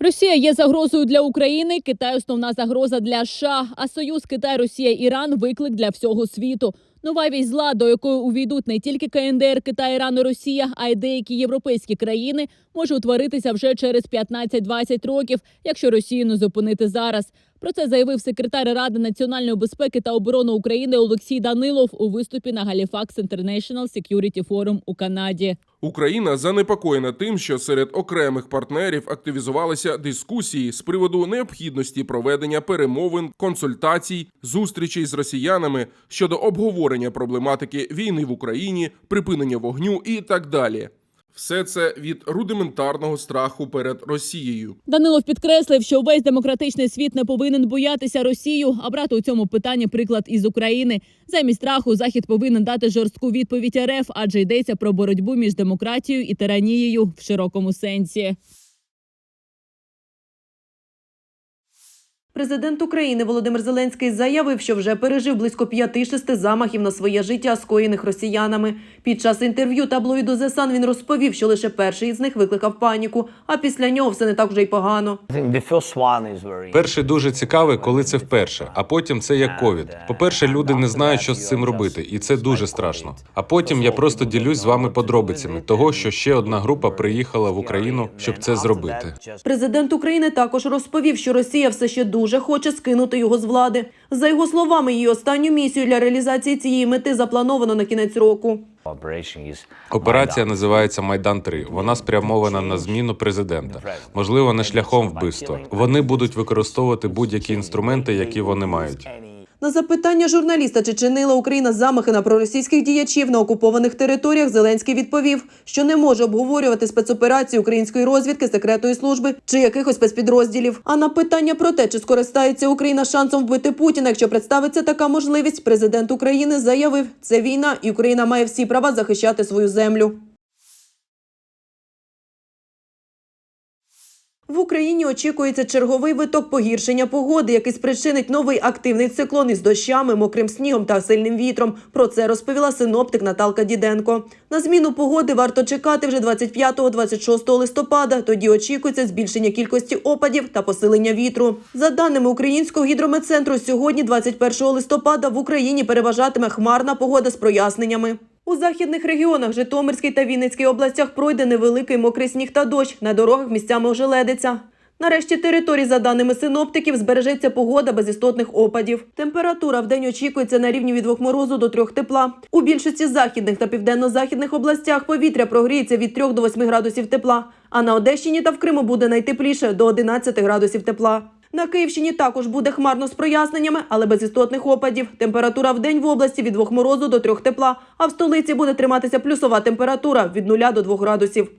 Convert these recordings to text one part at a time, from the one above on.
Росія є загрозою для України. Китай основна загроза для США. А союз Китай, Росія, Іран виклик для всього світу. Нова вісь зла, до якої увійдуть не тільки КНДР, Китай, Іран і Росія, а й деякі європейські країни, може утворитися вже через 15-20 років, якщо Росію не зупинити зараз. Про це заявив секретар Ради національної безпеки та оборони України Олексій Данилов у виступі на Halifax International Security Forum у Канаді. Україна занепокоєна тим, що серед окремих партнерів активізувалися дискусії з приводу необхідності проведення перемовин, консультацій, зустрічей з росіянами щодо обговорення проблематики війни в Україні, припинення вогню і так далі. Все це від рудиментарного страху перед Росією. Данилов підкреслив, що весь демократичний світ не повинен боятися Росію, а брати у цьому питанні приклад із України. Замість страху захід повинен дати жорстку відповідь РФ, адже йдеться про боротьбу між демократією і тиранією в широкому сенсі. Президент України Володимир Зеленський заявив, що вже пережив близько п'яти-шести замахів на своє життя, скоєних росіянами. Під час інтерв'ю таблоїду The Sun він розповів, що лише перший із них викликав паніку, а після нього все не так вже й погано. Перший дуже цікавий, коли це вперше, а потім це як ковід. По-перше, люди не знають, що з цим робити, і це дуже страшно. А потім я просто ділюсь з вами подробицями того, що ще одна група приїхала в Україну, щоб це зробити. Президент України також розповів, що Росія все ще дуже хоче скинути його з влади. За його словами, її останню місію для реалізації цієї мети заплановано на кінець року. Операція називається Майдан 3 Вона спрямована на зміну президента, можливо, не шляхом вбивства. Вони будуть використовувати будь-які інструменти, які вони мають. На запитання журналіста, чи чинила Україна замахи на проросійських діячів на окупованих територіях, Зеленський відповів, що не може обговорювати спецоперації української розвідки, секретної служби чи якихось спецпідрозділів. А на питання про те, чи скористається Україна шансом вбити Путіна, якщо представиться така можливість, президент України заявив, це війна, і Україна має всі права захищати свою землю. В Україні очікується черговий виток погіршення погоди, який спричинить новий активний циклон із дощами, мокрим снігом та сильним вітром. Про це розповіла синоптик Наталка Діденко. На зміну погоди варто чекати вже 25-26 листопада. Тоді очікується збільшення кількості опадів та посилення вітру. За даними Українського гідрометцентру, сьогодні, 21 листопада, в Україні переважатиме хмарна погода з проясненнями. У західних регіонах Житомирській та Вінницькій областях пройде невеликий мокрий сніг та дощ. На дорогах місцями ожеледиться. На решті територій, за даними синоптиків, збережеться погода без істотних опадів. Температура в день очікується на рівні від 2 морозу до 3 тепла. У більшості західних та південно-західних областях повітря прогріється від 3 до 8 градусів тепла. А на Одещині та в Криму буде найтепліше до 11 градусів тепла. На Київщині також буде хмарно з проясненнями, але без істотних опадів. Температура в день в області від 2 морозу до 3 тепла, а в столиці буде триматися плюсова температура від 0 до 2 градусів.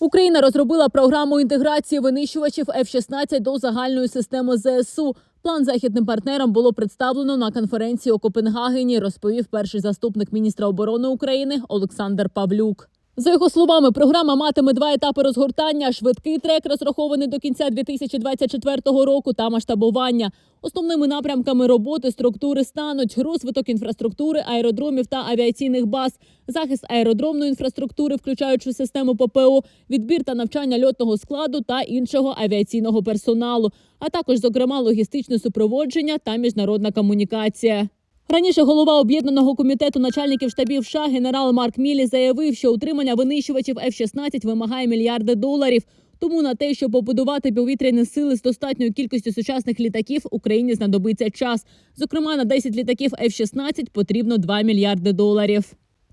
Україна розробила програму інтеграції винищувачів F-16 до загальної системи ЗСУ. План західним партнерам було представлено на конференції у Копенгагені, розповів перший заступник міністра оборони України Олександр Павлюк. За його словами, програма матиме два етапи розгортання: швидкий трек, розрахований до кінця 2024 року, та масштабування. Основними напрямками роботи структури стануть розвиток інфраструктури, аеродромів та авіаційних баз, захист аеродромної інфраструктури, включаючи систему ППО, відбір та навчання льотного складу та іншого авіаційного персоналу, а також, зокрема, логістичне супроводження та міжнародна комунікація. Раніше голова об'єднаного комітету начальників штабів США генерал Марк Мілі заявив, що утримання винищувачів F-16 вимагає мільярди доларів. Тому на те, щоб побудувати повітряні сили з достатньою кількістю сучасних літаків, Україні знадобиться час. Зокрема, на 10 літаків F-16 потрібно 2 мільярди доларів.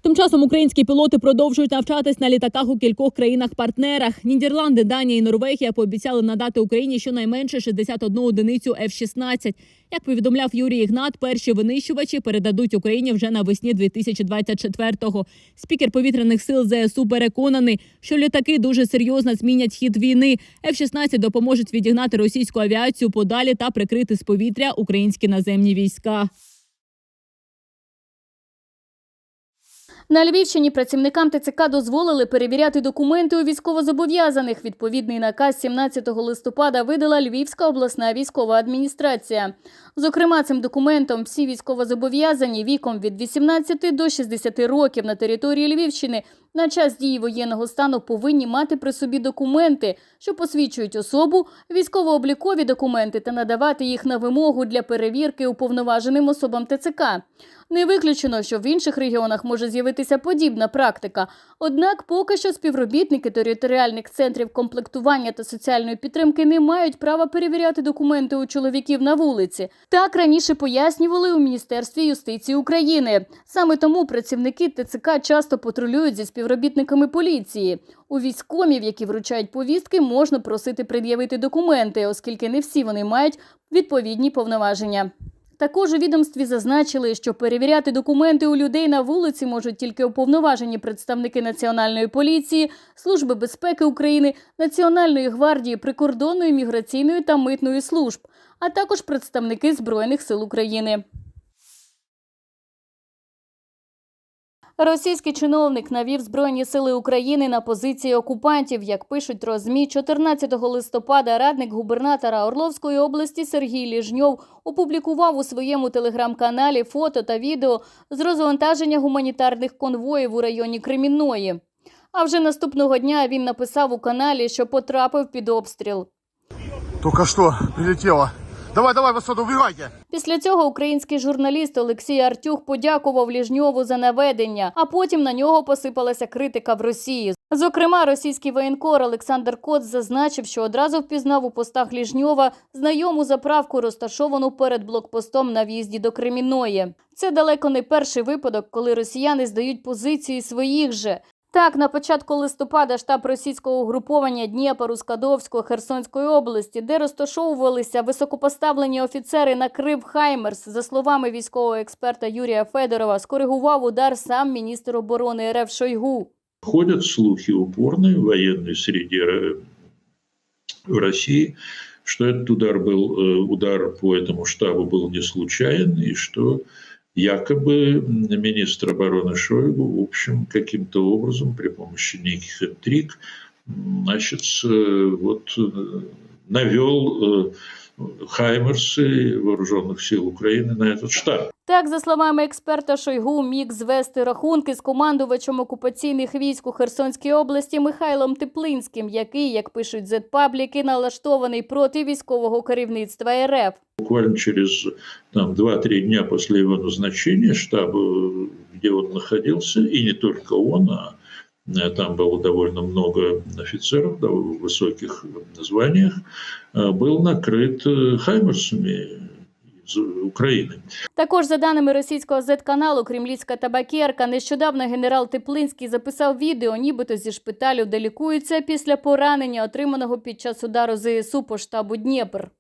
Тим часом українські пілоти продовжують навчатись на літаках у кількох країнах-партнерах. Нідерланди, Данія і Норвегія пообіцяли надати Україні щонайменше 61 одиницю F-16. Як повідомляв Юрій Ігнат, перші винищувачі передадуть Україні вже навесні 2024-го. Спікер повітряних сил ЗСУ переконаний, що літаки дуже серйозно змінять хід війни. F-16 допоможуть відігнати російську авіацію подалі та прикрити з повітря українські наземні війська. На Львівщині працівникам ТЦК дозволили перевіряти документи у військовозобов'язаних. Відповідний наказ 17 листопада видала Львівська обласна військова адміністрація. Зокрема, цим документом всі військовозобов'язані віком від 18 до 60 років на території Львівщини на час дії воєнного стану повинні мати при собі документи, що посвідчують особу, військово-облікові документи та надавати їх на вимогу для перевірки уповноваженим особам ТЦК. Не виключено, що в інших регіонах може з'явитися подібна практика. Однак поки що співробітники територіальних центрів комплектування та соціальної підтримки не мають права перевіряти документи у чоловіків на вулиці. Так раніше пояснювали у Міністерстві юстиції України. Саме тому працівники ТЦК часто патрулюють зі співробітниками поліції. У військомів, які вручають повістки, можна просити пред'явити документи, оскільки не всі вони мають відповідні повноваження. Також у відомстві зазначили, що перевіряти документи у людей на вулиці можуть тільки уповноважені представники Національної поліції, Служби безпеки України, Національної гвардії, прикордонної, міграційної та митної служб, а також представники Збройних сил України. Російський чиновник навів Збройні сили України на позиції окупантів. Як пишуть розмі, 14 листопада радник губернатора Орловської області Сергій Ліжньов опублікував у своєму телеграм-каналі фото та відео з розвантаження гуманітарних конвоїв у районі Кремінної. А вже наступного дня він написав у каналі, що потрапив під обстріл. Только что прилетело. Давай, давай, высоту, убегайте. Після цього український журналіст Олексій Артюх подякував Ліжньову за наведення, а потім на нього посипалася критика в Росії. Зокрема, російський воєнкор Олександр Коц зазначив, що одразу впізнав у постах Ліжньова знайому заправку, розташовану перед блокпостом на в'їзді до Кремінної. Це далеко не перший випадок, коли росіяни здають позиції своїх же. Так, на початку листопада штаб російського угруповання Дніпро, Скадовського, Херсонської області, де розташовувалися високопоставлені офіцери, накрив Хаймерс. За словами військового експерта Юрія Федорова, скоригував удар сам міністр оборони РФ Шойгу. Ходят слухи упорные в военной среде э, в России, что этот удар был э, удар по этому штабу был не случайен, и что якобы министр обороны Шойгу, в общем, каким-то образом при помощи неких интриг, значит, э, вот э, навел э, Хаймерсы вооруженных сил Украины на этот штаб. Так, за словами експерта, Шойгу міг звести рахунки з командувачем окупаційних військ у Херсонській області Михайлом Теплинським, який, як пишуть зетпабліки, налаштований проти військового керівництва РФ. буквально через там, 2-3 дня после его назначения штаба, где он находился, и не только он, а э, там было довольно много офицеров да, в высоких званиях, э, был накрыт э, хаймерсами из Украины. Також, за даними російського зет-каналу Кремлівська табакерка, нещодавно генерал Теплинський записав відео, нібито зі шпиталю, де лікується після поранення, отриманого під час удару ЗСУ по штабу Дніпр.